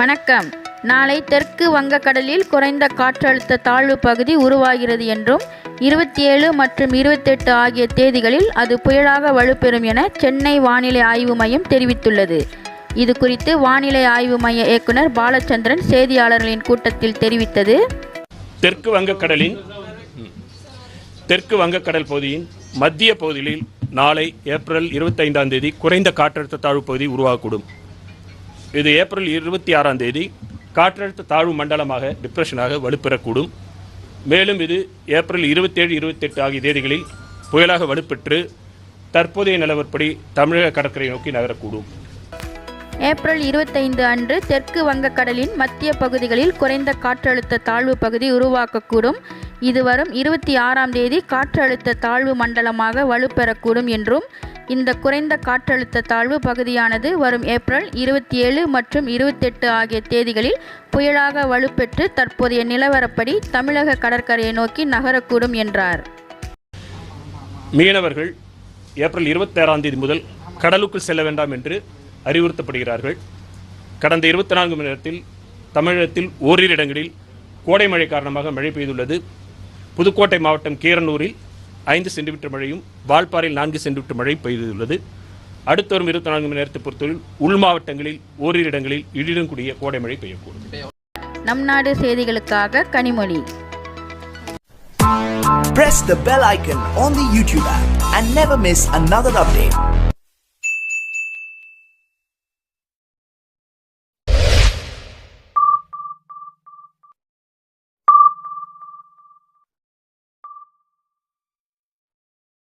வணக்கம். நாளை தெற்கு வங்கக்கடலில் குறைந்த காற்றழுத்த தாழ்வு பகுதி உருவாகிறது என்றும் இருபத்தி ஏழு மற்றும் இருபத்தெட்டு ஆகிய தேதிகளில் அது புயலாக வலுப்பெறும் என சென்னை வானிலை ஆய்வு மையம் தெரிவித்துள்ளது. இது குறித்து வானிலை ஆய்வு மைய இயக்குனர் பாலச்சந்திரன் செய்தியாளர்களின் கூட்டத்தில் தெரிவித்தது. தெற்கு வங்கக்கடலின் தெற்கு வங்கக்கடல் பகுதியின் மத்திய பகுதிகளில் நாளை ஏப்ரல் இருபத்தைந்தாம் தேதி குறைந்த காற்றழுத்த தாழ்வு பகுதி உருவாகக்கூடும். இது ஏப்ரல் இருபத்தி ஆறாம் தேதி காற்றழுத்த தாழ்வு மண்டலமாக டிப்ரெஷனாக வலுப்பெறக்கூடும். மேலும் இது ஏப்ரல் இருபத்தேழு இருபத்தெட்டு ஆகிய தேதிகளில் புயலாக வலுப்பெற்று தற்போதைய நிலவரப்படி தமிழக கடற்கரை நோக்கி நகரக்கூடும். ஏப்ரல் இருபத்தைந்து அன்று தெற்கு வங்கக்கடலின் மத்திய பகுதிகளில் குறைந்த காற்றழுத்த தாழ்வு பகுதி உருவாக்கக்கூடும். இது வரும் இருபத்தி ஆறாம் தேதி காற்றழுத்த தாழ்வு மண்டலமாக வலுப்பெறக்கூடும் என்றும் இந்த குறைந்த காற்றழுத்த தாழ்வு பகுதியானது வரும் ஏப்ரல் இருபத்தி ஏழு மற்றும் இருபத்தெட்டு ஆகிய தேதிகளில் புயலாக வலுப்பெற்று தற்போதைய நிலவரப்படி தமிழக கடற்கரையை நோக்கி நகரக்கூடும் என்றார். மீனவர்கள் ஏப்ரல் இருபத்தாறாம் தேதி முதல் கடலுக்குள் செல்ல வேண்டாம் என்று அறிவுறுத்தப்படுகிறார்கள். கடந்த இருபத்தி நான்கு மணி நேரத்தில் தமிழகத்தில் ஓரிரு இடங்களில் கோடை மழை காரணமாக மழை பெய்துள்ளது. புதுக்கோட்டை மாவட்டம் கீரனூரில் ஐந்து சென்டிமீட்டர் மழையும் வால்பாறையில் நான்கு சென்டிமீட்டர் மழை பெய்துள்ளது. அடுத்து வரும் இருபத்தி நான்கு மணி நேரத்தை பொறுத்தவரையில் உள் மாவட்டங்களில் ஓரிரு இடங்களில் இடியுடன் கூடிய கோடை மழை பெய்யக்கூடும். நம் நாடு செய்திகளுக்காக Kanimozhi. Press the bell icon on the YouTube app and never miss another update.